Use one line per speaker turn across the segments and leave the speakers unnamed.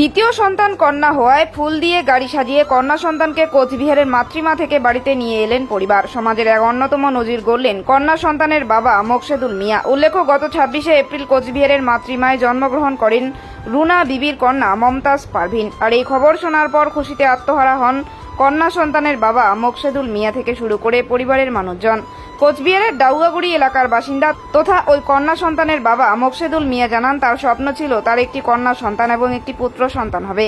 দ্বিতীয় সন্তান কন্যা হওয়ায় ফুল দিয়ে গাড়ি সাজিয়ে কন্যা সন্তানকে কোচবিহারের মাতৃমা থেকে বাড়িতে নিয়ে এলেন পরিবার। সমাজের এক অন্যতম নজির গড়লেন কন্যা সন্তানের বাবা মোকশেদুল মিয়া। উল্লেখ্য, গত ছাব্বিশে এপ্রিল কোচবিহারের মাতৃমায় জন্মগ্রহণ করেন রুনা বিবির কন্যা মমতাজ পারভিন। আর এই খবর শোনার পর খুশিতে আত্মহারা হন কন্যা সন্তানের বাবা মোকশেদুল মিয়া থেকে শুরু করে পরিবারের মানুষজন। কোচবিহারের ডাউগাগুড়ি এলাকার বাসিন্দা তথা ওই কন্যা সন্তানের বাবা মোকশেদুল মিয়া জানান, তার স্বপ্ন ছিল তার একটি কন্যা সন্তান এবং একটি পুত্র সন্তান হবে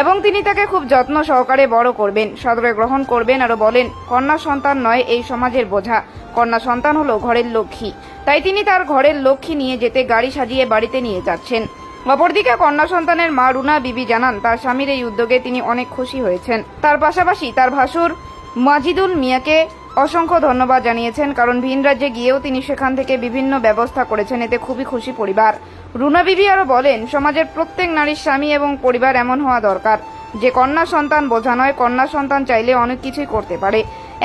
এবং তিনি তাকে খুব যত্ন সহকারে বড় করবেন, সদরে গ্রহণ করবেন আরও বলেন, কন্যা সন্তান নয়, এই সমাজের বোঝা। কন্যা সন্তান হলো ঘরের লক্ষ্মী। তাই তিনি তার ঘরের লক্ষ্মী নিয়ে যেতে গাড়ি সাজিয়ে বাড়িতে নিয়ে যাচ্ছেন। অপরদিকে কন্যা সন্তানের মা রুনা বিবি জানান, তার স্বামীর এই উদ্যোগে তিনি অনেক খুশি হয়েছেন। তার পাশাপাশি তার ভাসুর মাজিদুল মিয়াকে অসংখ্য ধন্যবাদ জানিয়েছেন, কারণ ভিন রাজ্যে গিয়েও তিনি সেখান থেকে বিভিন্ন ব্যবস্থা করেছেন। এতে খুবই খুশি পরিবার। রুনা বিবি আরও বলেন, সমাজের প্রত্যেক নারীর স্বামী এবং পরিবার এমন হওয়া দরকার। যে কন্যা সন্তান বোঝা নয় কন্যা সন্তান চাইলে অনেক কিছুই করতে পারে।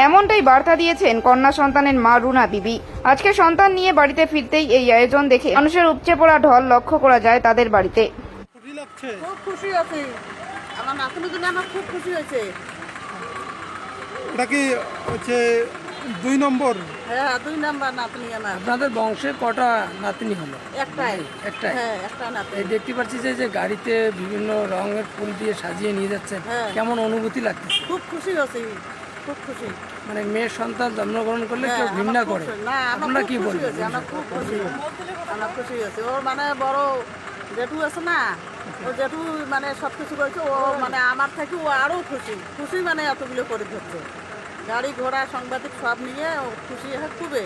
এমনটাই বার্তা দিয়েছেন কন্যা সন্তানের মা রুনা বিবি। আজকে সন্তান নিয়ে বাড়িতে ফিরতেই এই আয়োজন দেখে মানুষের উপচে পড়া ঢল লক্ষ্য করা যায় তাদের বাড়িতে।
খুব খুশি আছি। আমার নাতনির জন্য আমার খুব খুশি হয়েছে।
এটা কি হচ্ছে দুই নম্বর?
হ্যাঁ দুই নাম্বার নাতনি আমার।
আপনাদের বংশে কটা নাতনি হলো?
একটাই।
একটাই?
হ্যাঁ একটা নাতনি।
এই দেখতে পাচ্ছি যে যে গাড়িতে বিভিন্ন রঙের ফুল দিয়ে সাজিয়ে নিয়ে যাচ্ছেন
হ্যাঁ।
কেমন অনুভূতি লাগছে
খুব খুশি আছি খুব খুশি।
মানে মেয়ের সন্তান জন্মগ্রহণ করলে
হ্যাঁ,
কেউ ঘৃণা করে।
আমার
কি বলেন?
আমার খুব খুশি। আমার খুশি হয়েছে। ওর মানে বড় জেঠু আছে না ও জেঠু মানে সব কিছু করেছে ও মানে আমার থেকে ও আরও খুশি। খুশি মানে এতগুলো করে ধরছে গাড়ি ঘোড়া সাংবাদিক সব নিয়ে ও খুশি খুবই।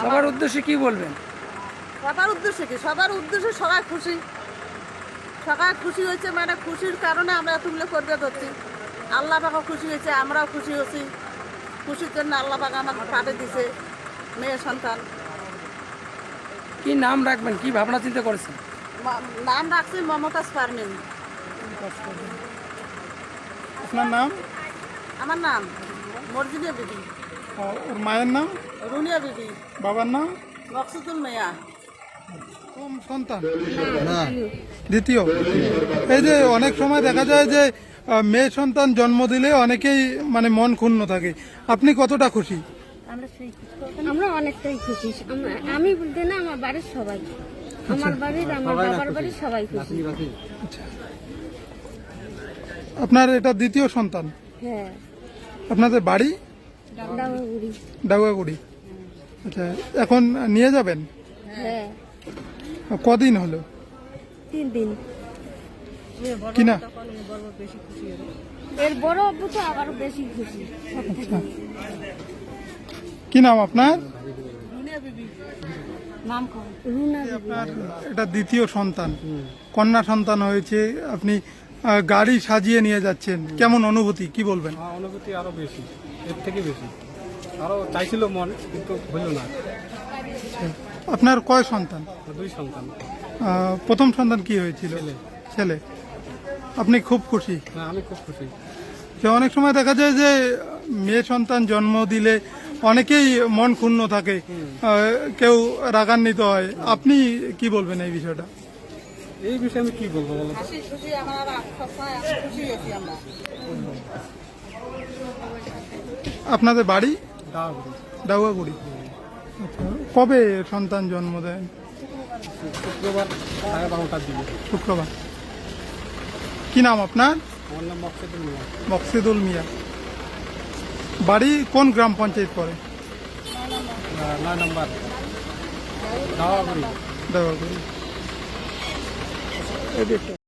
সবার উদ্দেশ্যে কি বলবেন?
সবার উদ্দেশ্যে কি? সবার উদ্দেশ্যে সবাই খুশি। সবাই খুশি হয়েছে মানে খুশির কারণে আমরা এতগুলো করতে ধরছি। আল্লাহ পাকা খুশি হয়েছে আমরাও খুশি হচ্ছি খুশির জন্য আল্লাহ পাকা আমাকে পাঠিয়ে দিছে মেয়ে সন্তান।
কি নাম রাখবেন? কি ভাবনা চিন্তা করেছেন?
নাম রাখছি মমতাজ পারমিন।
আপনার নাম?
আমার নাম? বিবি।
ওর মায়ের নাম?
রুনিয়া বিবি।
বাবার নাম?
মকসুদুল মেয়া।
সন্তান? দ্বিতীয়। এই যে অনেক সময় দেখা যায় যে মেয়ে সন্তান জন্ম দিলে অনেকেই মানে মন ক্ষুণ্ণ থাকে। আপনি কতটা খুশি?
আমরা অনেকটাই খুশি। আমি বলতে না আমার বাড়ির সবাই। আমার বাড়ির আমার বাবার বাড়ির সবাই খুশি।
আপনার এটা দ্বিতীয় সন্তান?
হ্যাঁ।
আপনাদের বাড়ি? ডাউয়াগুড়ি আচ্ছা এখন নিয়ে যাবেন?
হ্যাঁ।
কদিন হলো?
তিন দিন।
কিনা
এর বড় অব্বু তো আবার বেশি খুশি
কি নাম আপনার। আপনার এটা দ্বিতীয় সন্তান। কন্যা সন্তান হয়েছে। আপনি গাড়ি সাজিয়ে নিয়ে যাচ্ছেন। কেমন অনুভূতি? কি বলবেন?
অনুভূতি আরও বেশি এর থেকে বেশি। আরও চাইছিল মন কিন্তু হইল না।
আপনার কয় সন্তান?
দুই সন্তান।
প্রথম সন্তান কি হয়েছিল?
ছেলে।
আপনি খুব খুশি?
না আমি খুব খুশি।
যে অনেক সময় দেখা যায় যে মেয়ে সন্তান জন্ম দিলে অনেকেই মন ক্ষুণ্ণ থাকে। কেউ রাগান্বিত হয়। আপনি কি বলবেন এই বিষয়টা?
এই বিষয়ে আমি কি বলব বলো
আপনাদের বাড়ি। ডাউয়াগুড়ি আচ্ছা কবে সন্তান জন্ম দেন
শুক্রবার সাড়ে বারোটার দিকে।
শুক্রবার। কি নাম আপনার?
আমার নাম মকসেদুল মিয়া।
মকসিদুল মিয়া। বাড়ি কোন গ্রাম পঞ্চায়েত পড়ে?
আহ, নয় নম্বর। দাওয়াগুড়ি
ডাউয়াগুড়ি